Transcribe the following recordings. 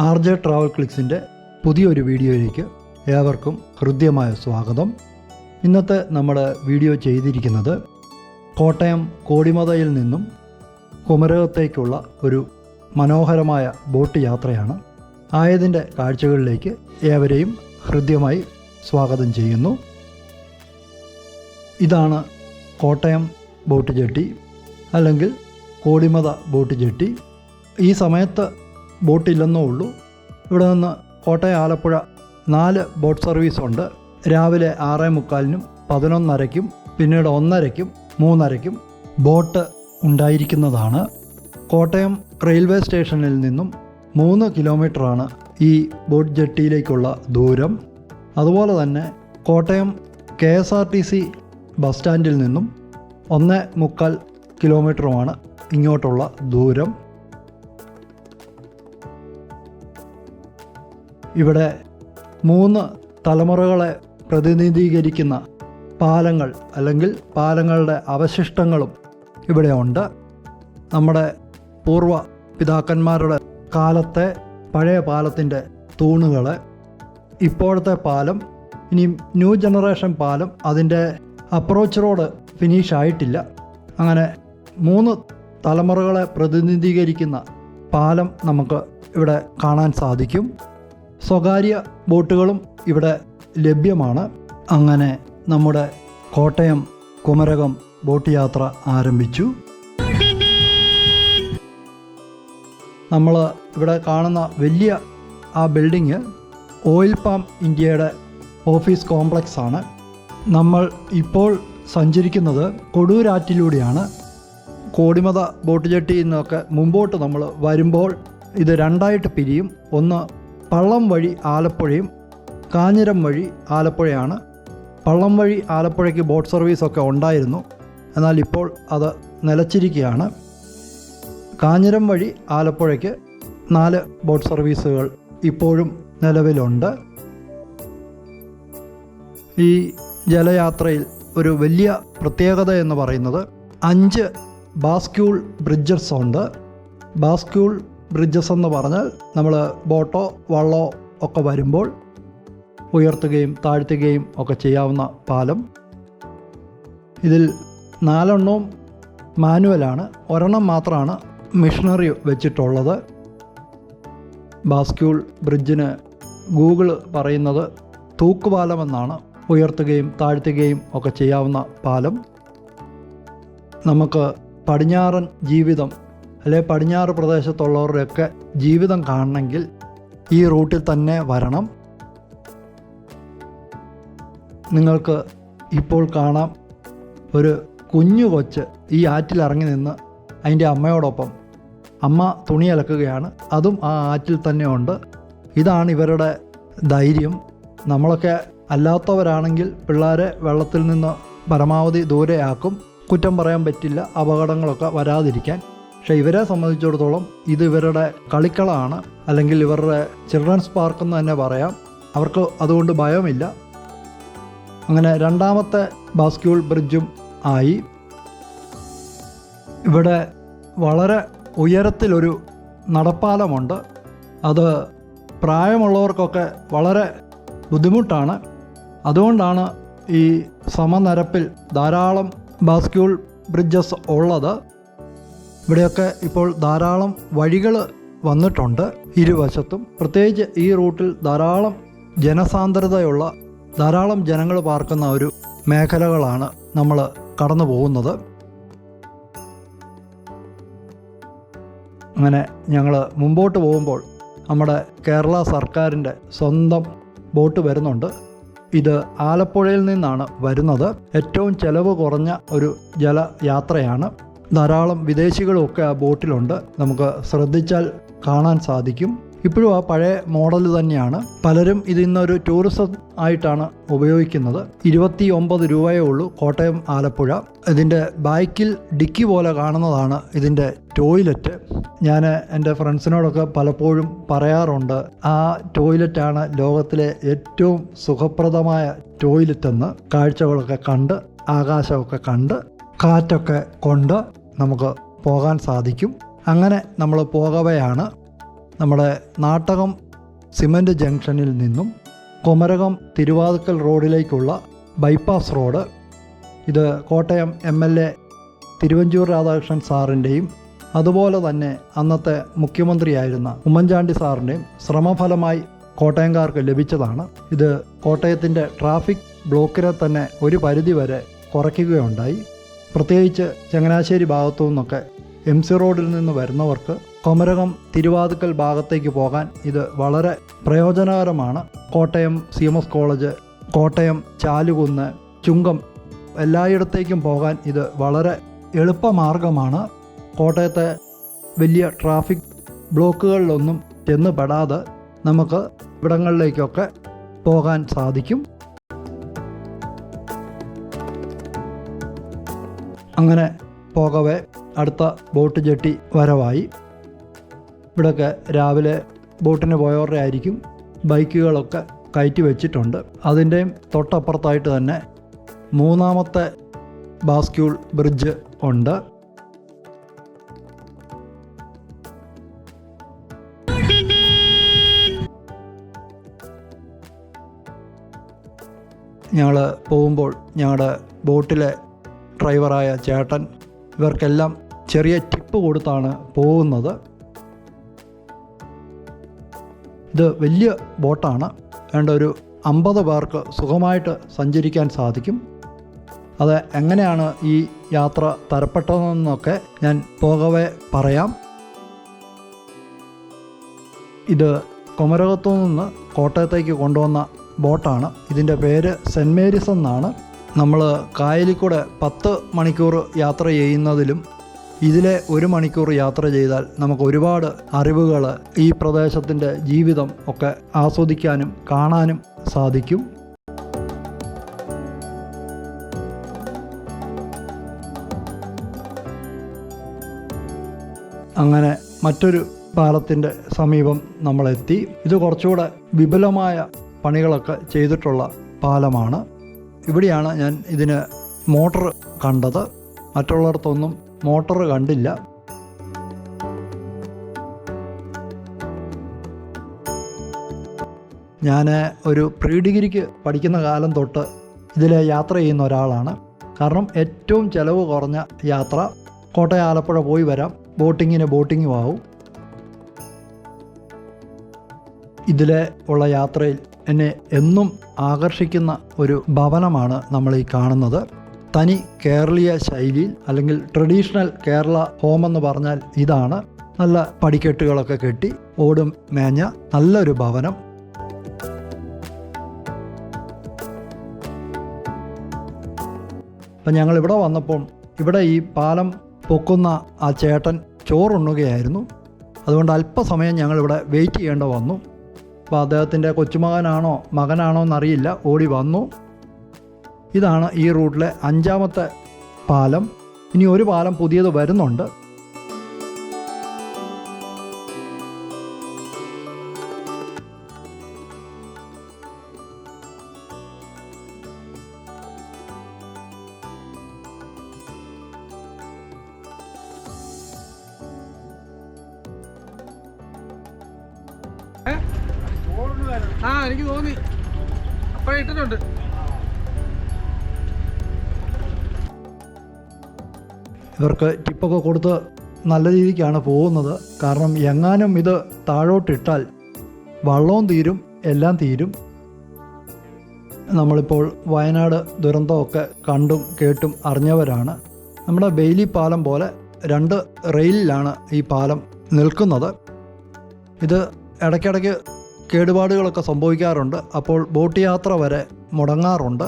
R J travel ക്ലിക്സിന്റെ പുതിയൊരു വീഡിയോയിലേക്ക് ഏവർക്കും ഹൃദ്യമായ സ്വാഗതം. ഇന്നത്തെ നമ്മൾ വീഡിയോ ചെയ്തിരിക്കുന്നത് കോട്ടയം കോടിമതയിൽ നിന്നും കുമരകത്തേക്കുള്ള ഒരു മനോഹരമായ ബോട്ട് യാത്രയാണ്. ആയതിന്റെ കാഴ്ചകളിലേക്ക് ഏവരെയും ഹൃദ്യമായി സ്വാഗതം ചെയ്യുന്നു. ഇതാണ് കോട്ടയം ബോട്ട് ജെട്ടി അല്ലെങ്കിൽ കോടിമത ബോട്ട് ജെട്ടി. ഈ സമയത്ത് ബോട്ടില്ലെന്നേ ഉള്ളൂ. ഇവിടെ നിന്ന് കോട്ടയം ആലപ്പുഴ നാല് ബോട്ട് സർവീസ് ഉണ്ട് രാവിലെ ആറേ മുക്കാലിനും പതിനൊന്നരയ്ക്കും പിന്നീട് ഒന്നരയ്ക്കും മൂന്നരയ്ക്കും ബോട്ട് ഉണ്ടായിരിക്കുന്നതാണ്. കോട്ടയം റെയിൽവേ സ്റ്റേഷനിൽ നിന്നും മൂന്ന് കിലോമീറ്ററാണ് ഈ ബോട്ട് ജെട്ടിയിലേക്കുള്ള ദൂരം. അതുപോലെ തന്നെ Kottayam K S R T C bus സ്റ്റാൻഡിൽ നിന്നും ഒന്ന് മുക്കാൽ കിലോമീറ്ററുമാണ് ഇങ്ങോട്ടുള്ള ദൂരം. ഇവിടെ മൂന്ന് തലമുറകളെ പ്രതിനിധീകരിക്കുന്ന പാലങ്ങൾ അല്ലെങ്കിൽ പാലങ്ങളുടെ അവശിഷ്ടങ്ങളും ഇവിടെ ഉണ്ട്. നമ്മുടെ പൂർവ പിതാക്കന്മാരുടെ കാലത്തെ പഴയ പാലത്തിന്റെ തൂണുകൾ. ഇപ്പോഴത്തെ പാലം ഇനി ന്യൂ ജനറേഷൻ പാലം അതിന്റെ അപ്രോച്ച് റോഡ് ഫിനിഷ് ആയിട്ടില്ല. അങ്ങനെ മൂന്ന് തലമുറകളെ പ്രതിനിധീകരിക്കുന്ന പാലം നമുക്ക് ഇവിടെ കാണാൻ സാധിക്കും. സ്വകാര്യ ബോട്ടുകളും ഇവിടെ ലഭ്യമാണ്. അങ്ങനെ നമ്മുടെ കോട്ടയം കുമരകം ബോട്ട് യാത്ര ആരംഭിച്ചു. നമ്മൾ ഇവിടെ കാണുന്ന വലിയ ആ ബിൽഡിങ് ഓയിൽ പാം ഇന്ത്യയുടെ ഓഫീസ് കോംപ്ലക്സ് ആണ്. നമ്മൾ ഇപ്പോൾ സഞ്ചരിക്കുന്നത് കൊടൂരാറ്റിലൂടെയാണ് കോടിമത ബോട്ട് ജെട്ടിയിൽ നിന്നൊക്കെ മുമ്പോട്ട് നമ്മൾ വരുമ്പോൾ ഇത് രണ്ടായിട്ട് പിരിയും. ഒന്ന് പള്ളം വഴി ആലപ്പുഴയും കാഞ്ഞിരം വഴി ആലപ്പുഴയാണ്. പള്ളം വഴി ആലപ്പുഴയ്ക്ക് ബോട്ട് സർവീസൊക്കെ ഉണ്ടായിരുന്നു. എന്നാൽ ഇപ്പോൾ അത് നിലച്ചിരിക്കുകയാണ്. കാഞ്ഞിരം വഴി ആലപ്പുഴയ്ക്ക് നാല് ബോട്ട് സർവീസുകൾ ഇപ്പോഴും നിലവിലുണ്ട്. ഈ ജലയാത്രയിൽ ഒരു വലിയ പ്രത്യേകത എന്ന് പറയുന്നത് അഞ്ച് ബാസ്ക്യൂൾ ബ്രിഡ്ജസ് ഉണ്ട്. ബാസ്ക്യൂൾ ബ്രിഡ്ജസ് എന്ന് പറഞ്ഞാൽ നമ്മൾ ബോട്ടോ വള്ളോ ഒക്കെ വരുമ്പോൾ ഉയർത്തുകയും താഴ്ത്തുകയും ഒക്കെ ചെയ്യാവുന്ന പാലം. ഇതിൽ നാലെണ്ണവും മാനുവലാണ് ഒരെണ്ണം മാത്രമാണ് മിഷണറി വെച്ചിട്ടുള്ളത്. ബാസ്ക്യൂൾ ബ്രിഡ്ജിന് ഗൂഗിൾ പറയുന്നത് തൂക്കുപാലമെന്നാണ് ഉയർത്തുകയും താഴ്ത്തുകയും ഒക്കെ ചെയ്യാവുന്ന പാലം. നമുക്ക് പടിഞ്ഞാറൻ ജീവിതം അല്ലെ പടിഞ്ഞാറ് പ്രദേശത്തുള്ളവരുടെയൊക്കെ ജീവിതം കാണണമെങ്കിൽ ഈ റൂട്ടിൽ തന്നെ വരണം. നിങ്ങൾക്ക് ഇപ്പോൾ കാണാം ഒരു കുഞ്ഞു കൊച്ച് ഈ ആറ്റിൽ ഇറങ്ങി നിന്ന് അതിന്റെ അമ്മയോടൊപ്പം അമ്മ തുണി അലക്കുകയാണ്. അതും ആ ആറ്റിൽ തന്നെ ഉണ്ട്. ഇതാണ് ഇവരുടെ ധൈര്യം. നമ്മളൊക്കെ അല്ലാത്തവരാണെങ്കിൽ പിള്ളേരെ വെള്ളത്തിൽ നിന്ന് പരമാവധി ദൂരെയാക്കും. കുറ്റം പറയാൻ പറ്റില്ല അപകടങ്ങളൊക്കെ വരാതിരിക്കാൻ. പക്ഷേ ഇവരെ സംബന്ധിച്ചിടത്തോളം ഇത് ഇവരുടെ കളിക്കളാണ്. അല്ലെങ്കിൽ ഇവരുടെ ചിൽഡ്രൻസ് പാർക്ക് എന്ന് തന്നെ പറയാം. അവർക്ക് അതുകൊണ്ട് ഭയമില്ല. അങ്ങനെ രണ്ടാമത്തെ ബാസ്ക്യൂൾ ബ്രിഡ്ജും ആയി. ഇവിടെ വളരെ ഉയരത്തിലൊരു നടപ്പാലമുണ്ട്. അത് പ്രായമുള്ളവർക്കൊക്കെ വളരെ ബുദ്ധിമുട്ടാണ്. അതുകൊണ്ടാണ് ഈ സമനിരപ്പിൽ ധാരാളം ബാസ്ക്യൂൾ ബ്രിഡ്ജസ് ഉള്ളത്. ഇവിടെയൊക്കെ ഇപ്പോൾ ധാരാളം വഴികൾ വന്നിട്ടുണ്ട്. ഇരുവശത്തും പ്രത്യേകിച്ച് ഈ റൂട്ടിൽ ധാരാളം ജനസാന്ദ്രതയുള്ള ധാരാളം ജനങ്ങൾ പാർക്കുന്ന ഒരു മേഖലകളാണ് നമ്മൾ കടന്നു പോകുന്നത്. അങ്ങനെ ഞങ്ങൾ മുമ്പോട്ട് പോകുമ്പോൾ നമ്മുടെ കേരള സർക്കാരിന്റെ സ്വന്തം ബോട്ട് വരുന്നുണ്ട്. ഇത് ആലപ്പുഴയിൽ നിന്നാണ് വരുന്നത്. ഏറ്റവും ചെലവ് കുറഞ്ഞ ഒരു ജലയാത്രയാണ്. ധാരാളം വിദേശികളുമൊക്കെ ആ ബോട്ടിലുണ്ട്. നമുക്ക് ശ്രദ്ധിച്ചാൽ കാണാൻ സാധിക്കും. ഇപ്പോഴും ആ പഴയ മോഡൽ തന്നെയാണ്. പലരും ഇത് ഇന്നൊരു ടൂറിസം ആയിട്ടാണ് ഉപയോഗിക്കുന്നത്. ഇരുപത്തി ഒമ്പത് രൂപയേ ഉള്ളൂ കോട്ടയം ആലപ്പുഴ. ഇതിന്റെ ബൈക്കിൽ ഡിക്കി പോലെ കാണുന്നതാണ് ഇതിന്റെ ടോയ്ലറ്റ്. ഞാൻ എന്റെ ഫ്രണ്ട്സിനോടൊക്കെ പലപ്പോഴും പറയാറുണ്ട് ആ ടോയ്ലറ്റാണ് ലോകത്തിലെ ഏറ്റവും സുഖപ്രദമായ ടോയ്ലറ്റ് എന്ന് കാഴ്ചകളൊക്കെ കണ്ട് ആകാശമൊക്കെ കണ്ട് കാറ്റൊക്കെ കൊണ്ട് നമുക്ക് പോകാൻ സാധിക്കും. അങ്ങനെ നമ്മൾ പോകവെയാണ്. നമ്മുടെ നാട്ടകം സിമന്റ് ജംഗ്ഷനിൽ നിന്നും കുമരകം തിരുവാതുക്കൽ റോഡിലേക്കുള്ള ബൈപ്പാസ് റോഡ്. ഇത് Kottayam M L A Thiruvanchoor Radhakrishnan സാറിന്റെയും അതുപോലെ തന്നെ അന്നത്തെ മുഖ്യമന്ത്രിയായിരുന്ന ഉമ്മൻചാണ്ടി സാറിന്റെയും ശ്രമഫലമായി കോട്ടയംകാർക്ക് ലഭിച്ചതാണ്. ഇത് കോട്ടയത്തിന്റെ ട്രാഫിക് ബ്ലോക്കിനെ തന്നെ ഒരു പരിധി വരെ കുറയ്ക്കുകയുണ്ടായി. പ്രത്യേകിച്ച് ചങ്ങനാശ്ശേരി ഭാഗത്തു നിന്നൊക്കെ എം സി റോഡിൽ നിന്ന് വരുന്നവർക്ക് കൊമരകം തിരുവാതുക്കൽ ഭാഗത്തേക്ക് പോകാൻ ഇത് വളരെ പ്രയോജനകരമാണ്. Kottayam C M S college Kottayam Chalukunnu Chungam എല്ലായിടത്തേക്കും പോകാൻ ഇത് വളരെ എളുപ്പമാർഗമാണ്. കോട്ടയത്തെ വലിയ ട്രാഫിക് ബ്ലോക്കുകളിലൊന്നും ചെന്ന് പെടാതെ നമുക്ക് ഇവിടങ്ങളിലേക്കൊക്കെ പോകാൻ സാധിക്കും. അങ്ങനെ പോകവേ അടുത്ത ബോട്ട് ജെട്ടി വരവായി. ഇവിടെയൊക്കെ രാവിലെ ബോട്ടിന് പോയവരുടെ ആയിരിക്കും ബൈക്കുകളൊക്കെ കയറ്റി വെച്ചിട്ടുണ്ട്. അതിന്റെയും തൊട്ടപ്പുറത്തായിട്ട് തന്നെ മൂന്നാമത്തെ ബാസ്ക്യൂൾ ബ്രിഡ്ജ് ഉണ്ട്. ഞങ്ങൾ പോകുമ്പോൾ ഞങ്ങളുടെ ബോട്ടിലെ ഡ്രൈവറായ ചേട്ടൻ ഇവർക്കെല്ലാം ചെറിയ ടിപ്പ് കൊടുത്താണ് പോകുന്നത്. ഇത് വലിയ ബോട്ടാണ്. വേണ്ട ഒരു അമ്പത് പേർക്ക് സുഖമായിട്ട് സഞ്ചരിക്കാൻ സാധിക്കും. അത് എങ്ങനെയാണ് ഈ യാത്ര തരപ്പെട്ടതെന്നൊക്കെ ഞാൻ പോകവേ പറയാം. ഇത് കുമരകത്തു നിന്ന് കോട്ടയത്തേക്ക് കൊണ്ടുവന്ന ബോട്ടാണ്. ഇതിന്റെ പേര് സെന്റ് മേരീസ് എന്നാണ്. നമ്മൾ കായലിൽ കൂടെ പത്ത് മണിക്കൂർ യാത്ര ചെയ്യുന്നതിലും ഇതിലെ ഒരു മണിക്കൂർ യാത്ര ചെയ്താൽ നമുക്ക് ഒരുപാട് അറിവുകൾ ഈ പ്രദേശത്തിന്റെ ജീവിതം ഒക്കെ ആസ്വദിക്കാനും കാണാനും സാധിക്കും. അങ്ങനെ മറ്റൊരു പാലത്തിന്റെ സമീപം നമ്മളെത്തി. ഇത് കുറച്ചുകൂടെ വിപുലമായ പണികളൊക്കെ ചെയ്തിട്ടുള്ള പാലമാണ്. ഇവിടെയാണ് ഞാൻ ഇതിന് മോട്ടർ കണ്ടത്. മറ്റുള്ളിടത്തൊന്നും മോട്ടർ കണ്ടില്ല. ഞാൻ ഒരു പ്രീ ഡിഗ്രിക്ക് പഠിക്കുന്ന കാലം തൊട്ട് ഇതിൽ യാത്ര ചെയ്യുന്ന ഒരാളാണ്. കാരണം ഏറ്റവും ചിലവ് കുറഞ്ഞ യാത്ര കോട്ടയം ആലപ്പുഴ പോയി വരാം. ബോട്ടിങ്ങിന് ബോട്ടിങ്ങും ആവും ഇതിലെ ഉള്ള യാത്രയിൽ എന്നെ എന്നും ആകർഷിക്കുന്ന ഒരു ഭവനമാണ് നമ്മൾ ഈ കാണുന്നത്. തനി കേരളീയ ശൈലിയിൽ അല്ലെങ്കിൽ ട്രഡീഷണൽ കേരള ഹോം എന്ന് പറഞ്ഞാൽ ഇതാണ്. നല്ല പടിക്കെട്ടുകളൊക്കെ കെട്ടി ഓടും മേഞ്ഞ നല്ലൊരു ഭവനം. അപ്പം ഞങ്ങൾ ഇവിടെ വന്നപ്പോൾ ഇവിടെ ഈ പാലം പൊക്കുന്ന ആ ചേട്ടൻ ചോറുണ്ണുകയായിരുന്നു. അതുകൊണ്ട് അല്പസമയം ഞങ്ങളിവിടെ വെയിറ്റ് ചെയ്യേണ്ട വന്നു. അപ്പോൾ അദ്ദേഹത്തിന്റെ കൊച്ചുമകനാണോ മകനാണോ എന്നറിയില്ല. ഓടി വന്നു. ഇതാണ് ഈ റൂട്ടിലെ അഞ്ചാമത്തെ പാലം. ഇനി ഒരു പാലം പുതിയത് വരുന്നുണ്ട്. ആ എനിക്ക് തോന്നി. അപ്പഴേ ഇട്ടിട്ടുണ്ട്. ഇവർക്ക് ടിപ്പൊക്കെ കൊടുത്ത് നല്ല രീതിക്കാണ് പോകുന്നത്. കാരണം എങ്ങാനും ഇത് താഴോട്ടിട്ടാൽ വള്ളവും തീരും എല്ലാം തീരും. നമ്മളിപ്പോൾ വയനാട് ദുരന്തമൊക്കെ കണ്ടും കേട്ടും അറിഞ്ഞവരാണ്. നമ്മുടെ ബെയിലി പാലം പോലെ രണ്ട് റെയിലിലാണ് ഈ പാലം നിൽക്കുന്നത്. ഇത് ഇടയ്ക്കിടയ്ക്ക് കേടുപാടുകളൊക്കെ സംഭവിക്കാറുണ്ട്. അപ്പോൾ ബോട്ട് യാത്ര വരെ മുടങ്ങാറുണ്ട്.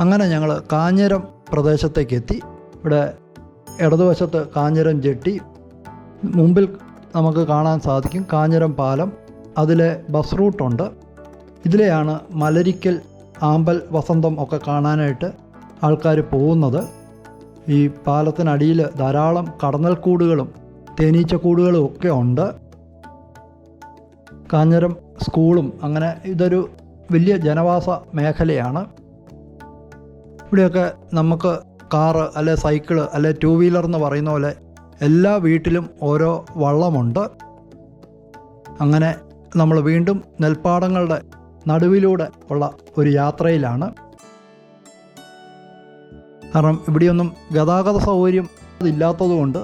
അങ്ങനെ ഞങ്ങൾ കാഞ്ഞിരം പ്രദേശത്തേക്ക് എത്തി ഇവിടെ ഇടതുവശത്ത് കാഞ്ഞിരം ജെട്ടി. മുമ്പിൽ നമുക്ക് കാണാൻ സാധിക്കും കാഞ്ഞിരം പാലം. അതിലെ ബസ് റൂട്ടുണ്ട് ഇതിലെയാണ് മലരിക്കൽ ആമ്പൽ വസന്തം ഒക്കെ കാണാനായിട്ട് ആൾക്കാർ പോകുന്നത്. ഈ പാലത്തിനടിയിൽ ധാരാളം കടന്നൽക്കൂടുകളും തേനീച്ചക്കൂടുകളും ഒക്കെ ഉണ്ട്. കാഞ്ഞിരം സ്കൂളും അങ്ങനെ ഇതൊരു വലിയ ജനവാസ മേഖലയാണ്. ഇവിടെയൊക്കെ നമുക്ക് കാറ് അല്ലെ സൈക്കിൾ അല്ലെ ടു വീലർ എന്ന് പറയുന്ന പോലെ എല്ലാ വീട്ടിലും ഓരോ വള്ളമുണ്ട്. അങ്ങനെ നമ്മൾ വീണ്ടും നെൽപ്പാടങ്ങളുടെ നടുവിലൂടെ ഉള്ള ഒരു യാത്രയിലാണ്. കാരണം ഇവിടെയൊന്നും ഗതാഗത സൗകര്യം ഇല്ലാത്തതുകൊണ്ട്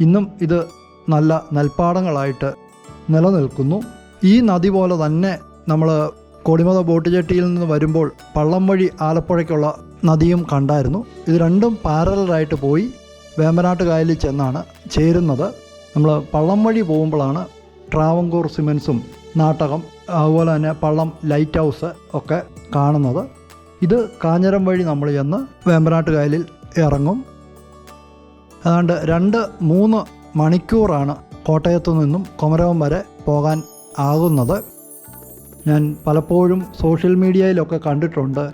ഇന്നും ഇത് നല്ല നെൽപ്പാടങ്ങളായിട്ട് നിലനിൽക്കുന്നു. ഈ നദി പോലെ തന്നെ നമ്മൾ കൊടിമത ബോട്ട് ജെട്ടിയിൽ നിന്ന് വരുമ്പോൾ പള്ളം വഴി ആലപ്പുഴയ്ക്കുള്ള നദിയും കണ്ടായിരുന്നു. ഇത് രണ്ടും പാരലായിട്ട് പോയി വേമ്പനാട്ട് കായലിൽ ചെന്നാണ് ചേരുന്നത്. നമ്മൾ പള്ളം വഴി പോകുമ്പോഴാണ് ട്രാവങ്കൂർ സിമെൻസും നാട്ടകം അതുപോലെ തന്നെ പള്ളം ലൈറ്റ് ഹൗസ് ഒക്കെ കാണുന്നത്. ഇത് കാഞ്ഞിരം വഴി നമ്മൾ ചെന്ന് വേമ്പനാട്ട് കായലിൽ ഇറങ്ങും. ഏതാണ്ട് രണ്ട് മൂന്ന് മണിക്കൂറാണ് കോട്ടയത്തു നിന്നും കുമരകം വരെ പോകാൻ ആകുന്നത്. ഞാൻ പലപ്പോഴും സോഷ്യൽ മീഡിയയിലൊക്കെ കണ്ടിട്ടുണ്ട്.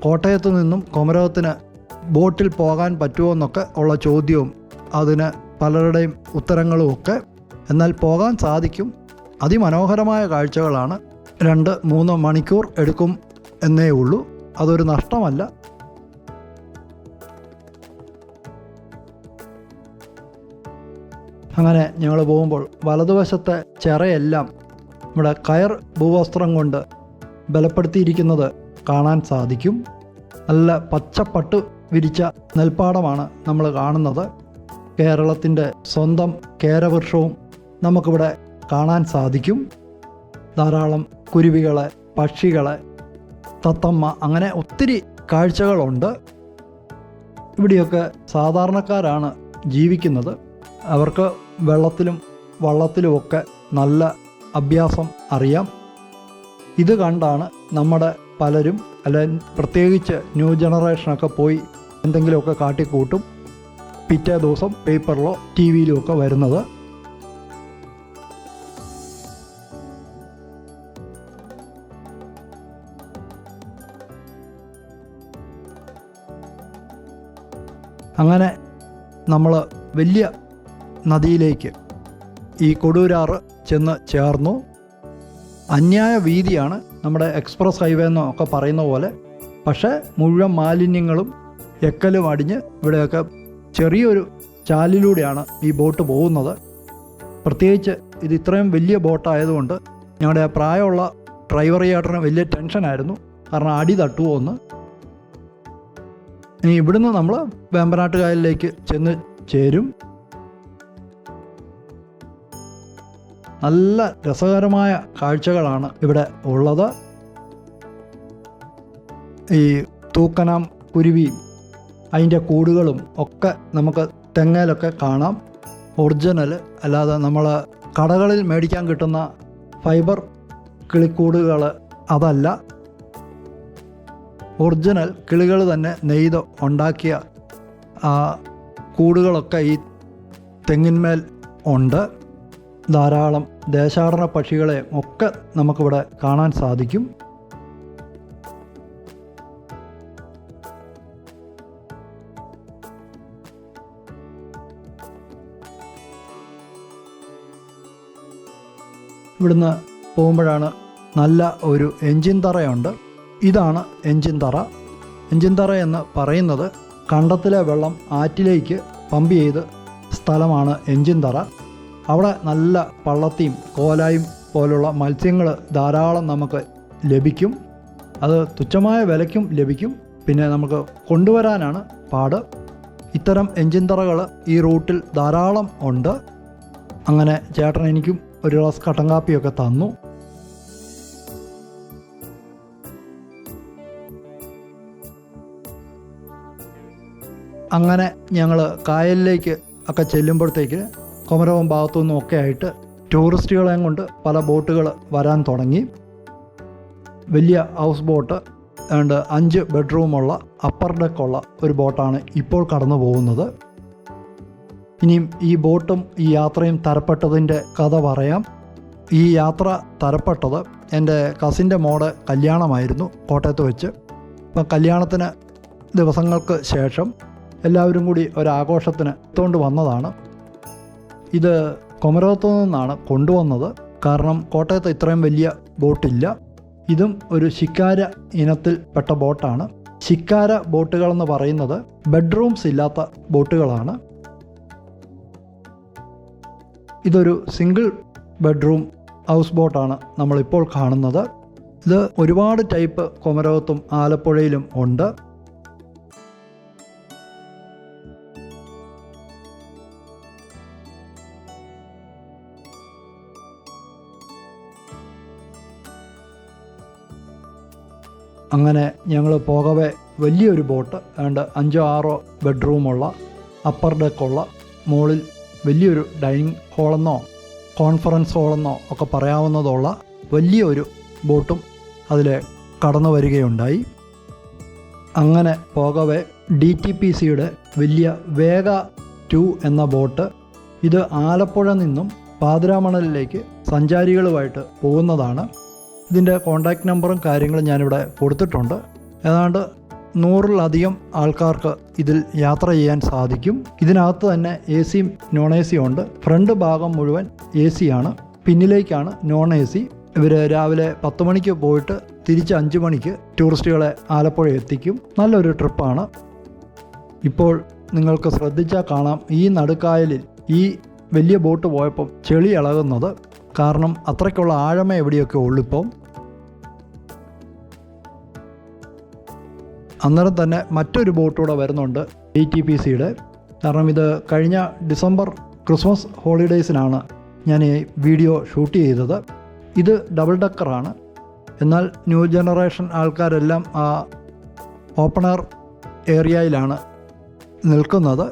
കോട്ടയത്ത് നിന്നും കുമരകത്തിന് ബോട്ടിൽ പോകാൻ പറ്റുമോ എന്നൊക്കെ ഉള്ള ചോദ്യവും അതിന് പലരുടെയും ഉത്തരങ്ങളും ഒക്കെ. എന്നാൽ പോകാൻ സാധിക്കും. അതിമനോഹരമായ കാഴ്ചകളാണ് രണ്ട് മൂന്ന് മണിക്കൂർ എടുക്കും എന്നേ ഉള്ളൂ. അതൊരു നഷ്ടമല്ല. അങ്ങനെ ഞങ്ങൾ പോകുമ്പോൾ വലതുവശത്തെ ചിറയെല്ലാം നമ്മുടെ കയർ ഭൂവസ്ത്രം കൊണ്ട് ബലപ്പെടുത്തിയിരിക്കുന്നത് കാണാൻ സാധിക്കും. നല്ല പച്ചപ്പട്ട് വിരിച്ച നെൽപ്പാടമാണ് നമ്മൾ കാണുന്നത്. കേരളത്തിന്റെ സ്വന്തം കേരവൃക്ഷവും നമുക്കിവിടെ കാണാൻ സാധിക്കും. ധാരാളം കുരുവികളെ പക്ഷികളെ തത്തമ്മ അങ്ങനെ ഒത്തിരി കാഴ്ചകളുണ്ട്. ഇവിടെയൊക്കെ സാധാരണക്കാരാണ് ജീവിക്കുന്നത്. അവർക്ക് വെള്ളത്തിലും വള്ളത്തിലുമൊക്കെ നല്ല അഭ്യാസം അറിയാം. ഇത് കണ്ടാണ് നമ്മുടെ പലരും അല്ല പ്രത്യേകിച്ച് ന്യൂ ജനറേഷനൊക്കെ പോയി എന്തെങ്കിലുമൊക്കെ കാട്ടിക്കൂട്ടും. പിറ്റേ ദിവസം പേപ്പറിലോ ടി വിയിലോ ഒക്കെ വരുന്നത്. അങ്ങനെ നമ്മൾ വലിയ നദിയിലേക്ക് ഈ കൊടൂരാറ് ചെന്ന് ചേർന്നു. അന്യായ വീതിയാണ് നമ്മുടെ എക്സ്പ്രസ് ഹൈവേ എന്നൊക്കെ പറയുന്ന പോലെ. പക്ഷേ മുഴുവൻ മാലിന്യങ്ങളും എക്കലും അടിഞ്ഞ് ഇവിടെയൊക്കെ ചെറിയൊരു ചാലിലൂടെയാണ് ഈ ബോട്ട് പോകുന്നത്. പ്രത്യേകിച്ച് ഇത് ഇത്രയും വലിയ ബോട്ടായതുകൊണ്ട് ഞങ്ങളുടെ പ്രായമുള്ള ഡ്രൈവർ ചേട്ടന് വലിയ ടെൻഷനായിരുന്നു. കാരണം അടി തട്ടുമോ എന്ന്. ഇനി ഇവിടുന്ന് നമ്മൾ വേമ്പനാട്ട് കായലിലേക്ക് ചെന്ന് ചേരും. നല്ല രസകരമായ കാഴ്ചകളാണ് ഇവിടെ ഉള്ളത്. ഈ തൂക്കനാം കുരുവിയും അതിന്റെ കൂടുകളും ഒക്കെ നമുക്ക് തെങ്ങയിലൊക്കെ കാണാം. ഒറിജിനൽ അല്ലാതെ നമ്മൾ കടകളിൽ മേടിക്കാൻ കിട്ടുന്ന ഫൈബർ കിളിക്കൂടുകൾ അതല്ല. ഒറിജിനൽ കിളികൾ തന്നെ നെയ്ത് ഉണ്ടാക്കിയ കൂടുകളൊക്കെ ഈ തെങ്ങിന്മേൽ ഉണ്ട്. ധാരാളം ദേശാടന പക്ഷികളെ ഒക്കെ നമുക്കിവിടെ കാണാൻ സാധിക്കും. ഇവിടുന്ന് പോകുമ്പോഴാണ് നല്ല ഒരു എൻജിൻ തറയുണ്ട്. ഇതാണ് എൻജിൻ തറ. എൻജിൻ തറ എന്ന് പറയുന്നത് കണ്ടത്തിലെ വെള്ളം ആറ്റിലേക്ക് പമ്പ് ചെയ്ത് സ്ഥലമാണ് എൻജിൻ തറ. അവിടെ നല്ല പള്ളത്തിയും കോലായും പോലുള്ള മത്സ്യങ്ങൾ ധാരാളം നമുക്ക് ലഭിക്കും. അത് തുച്ഛമായ വിലയ്ക്കും ലഭിക്കും. പിന്നെ നമുക്ക് കൊണ്ടുവരാനാണ് പാട്. ഇത്തരം എഞ്ചിൻ തറകൾ ഈ റൂട്ടിൽ ധാരാളം ഉണ്ട്. അങ്ങനെ ചേട്ടൻ എനിക്കും ഒരു ഗ്ലാസ് കട്ടൻ കാപ്പിയൊക്കെ തന്നു. അങ്ങനെ ഞങ്ങൾ കായലിലേക്ക് ഒക്കെ ചെല്ലുമ്പോഴത്തേക്ക് കൊമരകം ഭാഗത്തു നിന്നും ഒക്കെ ആയിട്ട് ടൂറിസ്റ്റുകളെയും കൊണ്ട് പല ബോട്ടുകൾ വരാൻ തുടങ്ങി. വലിയ ഹൗസ് ബോട്ട് ഏണ്ട് അഞ്ച് ബെഡ്റൂമുള്ള അപ്പർ ഡെക്കുള്ള ഒരു ബോട്ടാണ് ഇപ്പോൾ കടന്നു പോകുന്നത്. ഇനിയും ഈ ബോട്ടും ഈ യാത്രയും തരപ്പെട്ടതിന്റെ കഥ പറയാം. ഈ യാത്ര തരപ്പെട്ടത് എന്റെ കസിന്റെ മോടെ കല്യാണമായിരുന്നു കോട്ടയത്ത് വെച്ച്. അപ്പം കല്യാണത്തിന് ദിവസങ്ങൾക്ക് ശേഷം എല്ലാവരും കൂടി ഒരാഘോഷത്തിന് എത്തുകൊണ്ട് വന്നതാണ്. ഇത് കൊമരകത്തു നിന്നാണ് കൊണ്ടുവന്നത്. കാരണം കോട്ടയത്ത് ഇത്രയും വലിയ ബോട്ടില്ല. ഇതും ഒരു ശിക്കാര ഇനത്തിൽപ്പെട്ട ബോട്ടാണ്. ശിക്കാര ബോട്ടുകളെന്ന് പറയുന്നത് ബെഡ്റൂംസ് ഇല്ലാത്ത ബോട്ടുകളാണ്. ഇതൊരു സിംഗിൾ ബെഡ്റൂം ഹൗസ് ബോട്ടാണ് നമ്മളിപ്പോൾ കാണുന്നത്. ഇത് ഒരുപാട് ടൈപ്പ് കൊമരകത്തും ആലപ്പുഴയിലും ഉണ്ട്. അങ്ങനെ ഞങ്ങൾ പോകവെ വലിയൊരു ബോട്ട് ഏണ്ട് അഞ്ചോ ആറോ ബെഡ്റൂമുള്ള അപ്പർ ഡെക്കുള്ള മുകളിൽ വലിയൊരു ഡൈനിങ് ഹാളെന്നോ കോൺഫറൻസ് ഹാളെന്നോ ഒക്കെ പറയാവുന്നതുള്ള വലിയൊരു ബോട്ടും അതിൽ കടന്നു വരികയുണ്ടായി. അങ്ങനെ പോകവെ ഡി ടി പി സിയുടെ വലിയ വേഗ ടു എന്ന ബോട്ട് ഇത് ആലപ്പുഴ നിന്നും പാതിരാമണലിലേക്ക് സഞ്ചാരികളുമായിട്ട് പോകുന്നതാണ്. ഇതിന്റെ കോൺടാക്റ്റ് നമ്പറും കാര്യങ്ങളും ഞാനിവിടെ കൊടുത്തിട്ടുണ്ട്. ഏതാണ്ട് നൂറിലധികം ആൾക്കാർക്ക് ഇതിൽ യാത്ര ചെയ്യാൻ സാധിക്കും. ഇതിനകത്ത് തന്നെ എ സിയും നോൺ എ സിയും ഉണ്ട്. ഫ്രണ്ട് ഭാഗം മുഴുവൻ എ സിയാണ് പിന്നിലേക്കാണ് നോൺ എ സി ഇവർ രാവിലെ പത്ത് മണിക്ക് പോയിട്ട് തിരിച്ച് അഞ്ച് മണിക്ക് ടൂറിസ്റ്റുകളെ ആലപ്പുഴ എത്തിക്കും. നല്ലൊരു ട്രിപ്പാണ് ഇപ്പോൾ നിങ്ങൾക്ക് ശ്രദ്ധിച്ചാൽ കാണാം ഈ നടുക്കായലിൽ ഈ വലിയ ബോട്ട് പോയപ്പം ചെളി ഇളകുന്നത്. കാരണം അത്രയ്ക്കുള്ള ആഴമ എവിടെയൊക്കെ ഉള്ളിപ്പോൾ അന്നേരം തന്നെ മറ്റൊരു ബോട്ടൂടെ വരുന്നുണ്ട് ഡി ടി പി സിയുടെ കാരണം ഇത് കഴിഞ്ഞ ഡിസംബർ ക്രിസ്മസ് ഹോളിഡേയ്സിനാണ് ഞാൻ ഈ വീഡിയോ ഷൂട്ട് ചെയ്തത്. ഇത് ഡബിൾ ഡക്കറാണ് എന്നാൽ ന്യൂ ജനറേഷൻ ആൾക്കാരെല്ലാം ആ ഓപ്പണർ ഏരിയയിലാണ് നിൽക്കുന്നത്.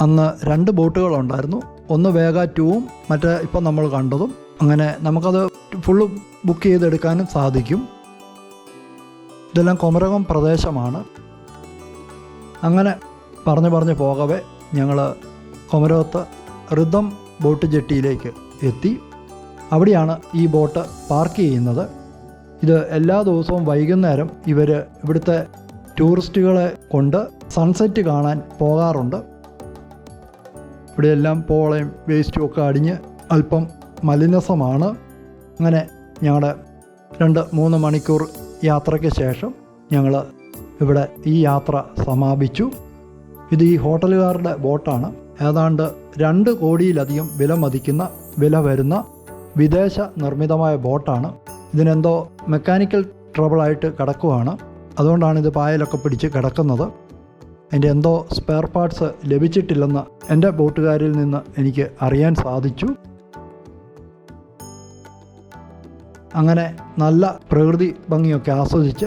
അന്ന് രണ്ട് ബോട്ടുകളുണ്ടായിരുന്നു. ഒന്ന് വേഗ ടൂവും മറ്റേ ഇപ്പം നമ്മൾ കണ്ടതും. അങ്ങനെ നമുക്കത് ഫുള്ള് ബുക്ക് ചെയ്തെടുക്കാനും സാധിക്കും. ഇതെല്ലാം കുമരകം പ്രദേശമാണ്. അങ്ങനെ പറഞ്ഞു പറഞ്ഞ് പോകവേ ഞങ്ങൾ കുമരകത്ത് ഋതം ബോട്ട് ജെട്ടിയിലേക്ക് എത്തി. അവിടെയാണ് ഈ ബോട്ട് പാർക്ക് ചെയ്യുന്നത്. ഇത് എല്ലാ ദിവസവും വൈകുന്നേരം ഇവർ ഇവിടുത്തെ ടൂറിസ്റ്റുകളെ കൊണ്ട് സൺസെറ്റ് കാണാൻ പോകാറുണ്ട്. ഇവിടെയെല്ലാം പോളയും വേസ്റ്റും ഒക്കെ അടിഞ്ഞ് അല്പം മലിനസമാണ്. അങ്ങനെ ഞങ്ങളുടെ രണ്ട് മൂന്ന് മണിക്കൂർ യാത്രയ്ക്ക് ശേഷം ഞങ്ങൾ ഇവിടെ ഈ യാത്ര സമാപിച്ചു. ഇത് ഈ ഹോട്ടലുകാരുടെ ബോട്ടാണ്. ഏതാണ്ട് രണ്ട് കോടിയിലധികം വില മതിക്കുന്ന വില വരുന്ന വിദേശ നിർമ്മിതമായ ബോട്ടാണ്. ഇതിനെന്തോ മെക്കാനിക്കൽ ട്രബിളായിട്ട് കിടക്കുവാണ്. അതുകൊണ്ടാണ് ഇത് പായലൊക്കെ പിടിച്ച് കിടക്കുന്നത്. അതിന്റെ എന്തോ സ്പെയർ പാർട്സ് ലഭിച്ചിട്ടില്ലെന്ന് എന്റെ ബോട്ടുകാരിൽ നിന്ന് എനിക്ക് അറിയാൻ സാധിച്ചു. അങ്ങനെ നല്ല പ്രകൃതി ഭംഗിയൊക്കെ ആസ്വദിച്ച്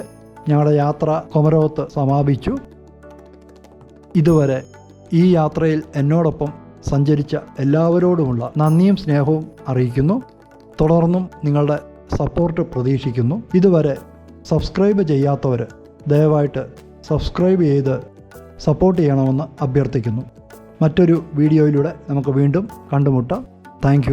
ഞങ്ങളുടെ യാത്ര കൊമരകത്ത് സമാപിച്ചു. ഇതുവരെ ഈ യാത്രയിൽ എന്നോടൊപ്പം സഞ്ചരിച്ച എല്ലാവരോടുമുള്ള നന്ദിയും സ്നേഹവും അറിയിക്കുന്നു. തുടർന്നും നിങ്ങളുടെ സപ്പോർട്ട് പ്രതീക്ഷിക്കുന്നു. ഇതുവരെ സബ്സ്ക്രൈബ് ചെയ്യാത്തവർ ദയവായിട്ട് സബ്സ്ക്രൈബ് ചെയ്ത് സപ്പോർട്ട് ചെയ്യണമെന്ന് അഭ്യർത്ഥിക്കുന്നു. മറ്റൊരു വീഡിയോയിലൂടെ നമുക്ക് വീണ്ടും കണ്ടുമുട്ടാം. താങ്ക്